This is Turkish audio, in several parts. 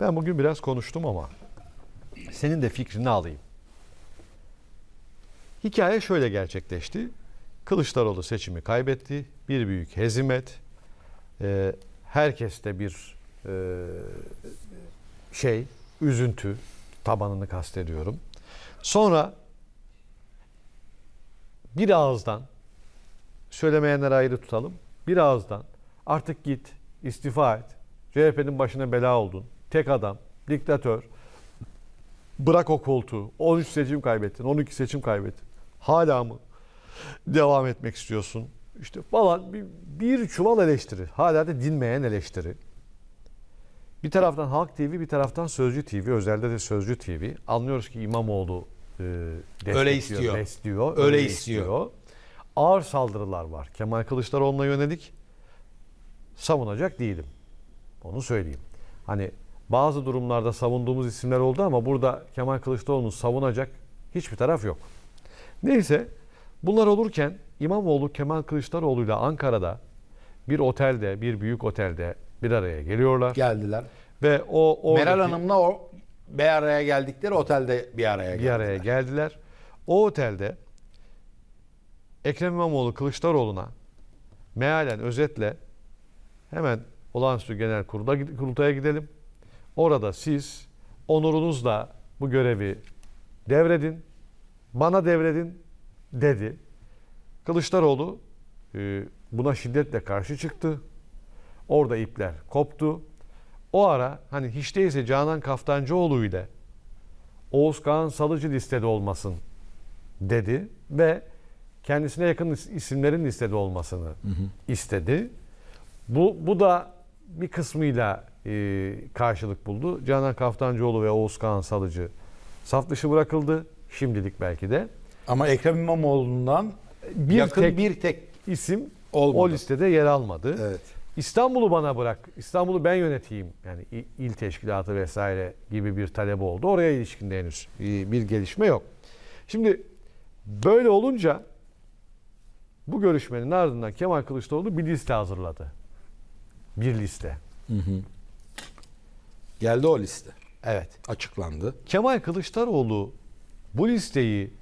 Ben bugün biraz konuştum ama senin de fikrini alayım. Hikaye şöyle gerçekleşti. Kılıçdaroğlu seçimi kaybetti. Bir büyük hezimet. Ee, herkeste bir e, şey, üzüntü tabanını kastediyorum. Sonra bir ağızdan söylemeyenleri ayrı tutalım. Bir ağızdan artık git, istifa et. CHP'nin başına bela oldun. Tek adam, diktatör. Bırak o koltuğu. 13 seçim kaybettin, 12 seçim kaybettin. Hala mı devam etmek istiyorsun? İşte falan bir, bir çuval eleştiri. Hala da dinmeyen eleştiri. Bir taraftan Halk TV, bir taraftan Sözcü TV, özelde de Sözcü TV. Anlıyoruz ki İmamoğlu e, destekliyor, Öyle istiyor. besliyor, Öyle istiyor. Ağır saldırılar var. Kemal Kılıçdaroğlu'na yönelik savunacak değilim. Onu söyleyeyim. Hani bazı durumlarda savunduğumuz isimler oldu ama burada Kemal Kılıçdaroğlu'nu savunacak hiçbir taraf yok. Neyse bunlar olurken İmamoğlu Kemal Kılıçdaroğlu ile Ankara'da bir otelde, bir büyük otelde bir araya geliyorlar. Geldiler. Ve o oradaki- Meral Hanım'la o bir araya geldikleri otelde bir araya bir geldiler. araya geldiler. O otelde Ekrem İmamoğlu Kılıçdaroğlu'na mealen özetle hemen olağanüstü genel kurulda, kurultaya gidelim. Orada siz onurunuzla bu görevi devredin. Bana devredin dedi. Kılıçdaroğlu e, buna şiddetle karşı çıktı. Orada ipler koptu. O ara hani hiç değilse Canan Kaftancıoğlu ile Oğuz Kağan Salıcı listede olmasın dedi ve kendisine yakın is- isimlerin listede olmasını istedi. Bu, bu da bir kısmıyla e, karşılık buldu. Canan Kaftancıoğlu ve Oğuz Kağan Salıcı saf dışı bırakıldı. Şimdilik belki de. Ama Ekrem İmamoğlu'ndan Bir yakın tek bir tek isim Olmadı. o listede yer almadı. evet. İstanbul'u bana bırak, İstanbul'u ben yöneteyim. Yani il- il teşkilatı vesaire gibi bir talep oldu. Oraya ilişkin de henüz bir gelişme yok. Şimdi böyle olunca bu görüşmenin ardından Kemal Kılıçdaroğlu bir liste hazırladı. Bir liste. Geldi o liste. Evet. Açıklandı. Kemal Kılıçdaroğlu bu listeyi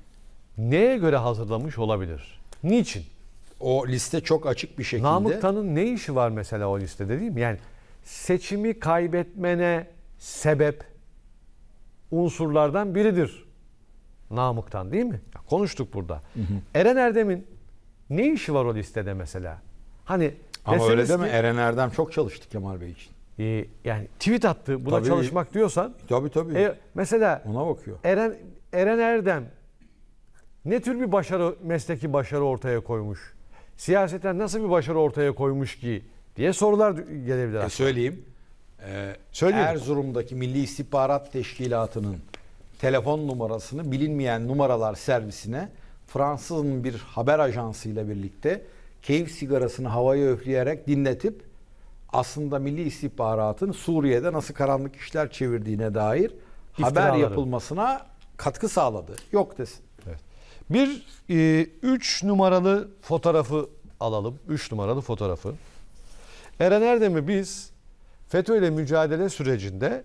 neye göre hazırlamış olabilir? Niçin? O liste çok açık bir şekilde. Namık Tan'ın ne işi var mesela o listede değil mi? Yani seçimi kaybetmene sebep unsurlardan biridir. Namık Tan değil mi? Konuştuk burada. Eren Erdem'in ne işi var o listede mesela? Hani Ama öyle deme ki, Eren Erdem çok çalıştı Kemal Bey için. E, yani tweet attı buna Tabii. çalışmak diyorsan Tabii tabii. e, mesela Ona bakıyor. Eren Eren Erdem ne tür bir başarı mesleki başarı ortaya koymuş? Siyaseten nasıl bir başarı ortaya koymuş ki diye sorular gelebilir. E, aslında. söyleyeyim. Ee, Söyleyin. Erzurum'daki Milli İstihbarat Teşkilatı'nın telefon numarasını bilinmeyen numaralar servisine Fransız'ın bir haber ajansıyla birlikte keyif sigarasını havaya üfleyerek dinletip aslında Milli İstihbarat'ın Suriye'de nasıl karanlık işler çevirdiğine dair haber İftiraları. yapılmasına katkı sağladı. Yok desin. Evet. Bir e, üç numaralı fotoğrafı alalım. Üç numaralı fotoğrafı. Eren Erdem'i biz FETÖ ile mücadele sürecinde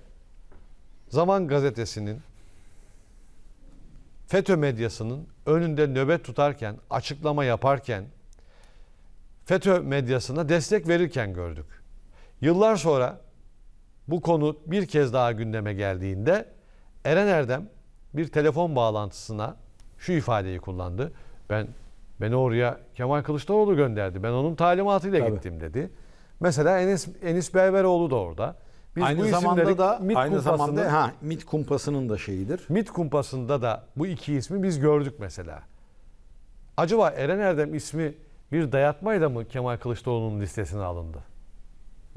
Zaman Gazetesi'nin FETÖ medyasının önünde nöbet tutarken, açıklama yaparken FETÖ medyasına destek verirken gördük. Yıllar sonra bu konu bir kez daha gündeme geldiğinde Eren Erdem bir telefon bağlantısına şu ifadeyi kullandı. Ben beni oraya Kemal Kılıçdaroğlu gönderdi. Ben onun talimatıyla Tabii. gittim dedi. Mesela Enis, Enis Berberoğlu da orada. Biz aynı bu zamanda da MİT aynı zamanda ha MİT kumpasının da şeyidir. MİT kumpasında da bu iki ismi biz gördük mesela. Acaba Eren Erdem ismi bir dayatmayla mı Kemal Kılıçdaroğlu'nun listesine alındı?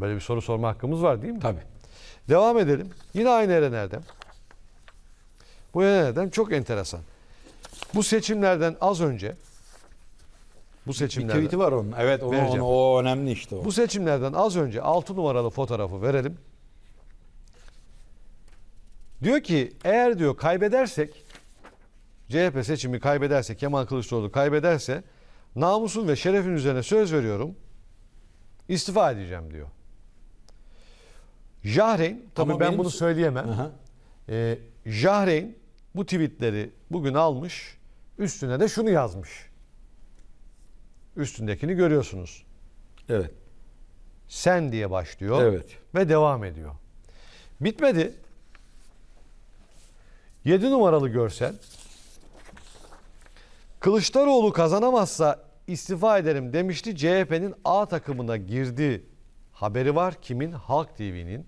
Böyle bir soru sorma hakkımız var değil mi? Tabii. Devam edelim. Yine aynı Eren Erdem. Bu Eren Erdem çok enteresan. Bu seçimlerden az önce bu Bir seçimlerden tweet'i var onun. Evet onu, Vereceğim. onu- o önemli işte o. bu seçimlerden az önce 6 numaralı fotoğrafı verelim. Diyor ki eğer diyor kaybedersek CHP seçimi kaybederse Kemal Kılıçdaroğlu kaybederse namusun ve şerefin üzerine söz veriyorum istifa edeceğim diyor. Jahreyn, tabii Ama ben benim- bunu söyleyemem. Aha. Ee, Jahreyn bu tweetleri bugün almış, üstüne de şunu yazmış. Üstündekini görüyorsunuz. Evet. Sen diye başlıyor Evet. ve devam ediyor. Bitmedi. 7 numaralı görsel. Kılıçdaroğlu kazanamazsa istifa ederim demişti. CHP'nin A takımına girdi haberi var. Kimin? Halk TV'nin.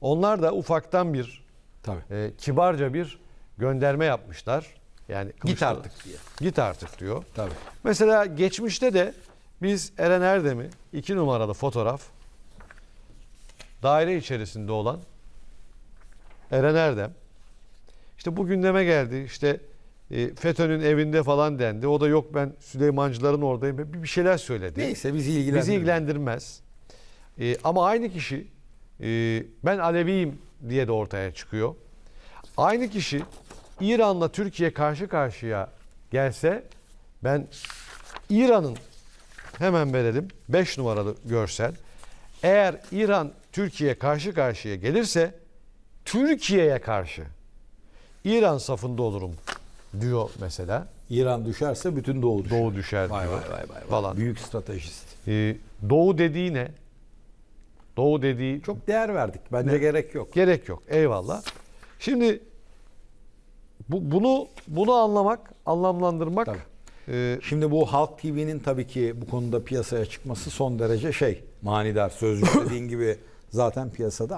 Onlar da ufaktan bir Tabii. e, kibarca bir gönderme yapmışlar. Yani Git artık diye. Git artık diyor. Tabii. Mesela geçmişte de biz Eren Erdem'i iki numaralı fotoğraf daire içerisinde olan Eren Erdem işte bu gündeme geldi işte e, FETÖ'nün evinde falan dendi. O da yok ben Süleymancıların oradayım. Bir, şeyler söyledi. Neyse bizi ilgilendirmez. Bizi ilgilendirmez. E, ama aynı kişi e, ben Aleviyim diye de ortaya çıkıyor. Aynı kişi İran'la Türkiye karşı karşıya gelse ben İran'ın hemen verelim 5 numaralı görsel. Eğer İran Türkiye karşı karşıya gelirse Türkiye'ye karşı İran safında olurum diyor mesela. İran düşerse bütün Doğu düşer. Doğu düşer Vay diyor vay vay vay. vay. falan. Büyük stratejist. Ee, doğu dediği ne? Doğu dediği çok değer verdik. Bence gerek yok. gerek yok. Eyvallah. Şimdi bu, bunu bunu anlamak, anlamlandırmak Tabii. e, Şimdi bu Halk TV'nin tabii ki bu konuda piyasaya çıkması son derece şey manidar sözcü dediğin gibi zaten piyasada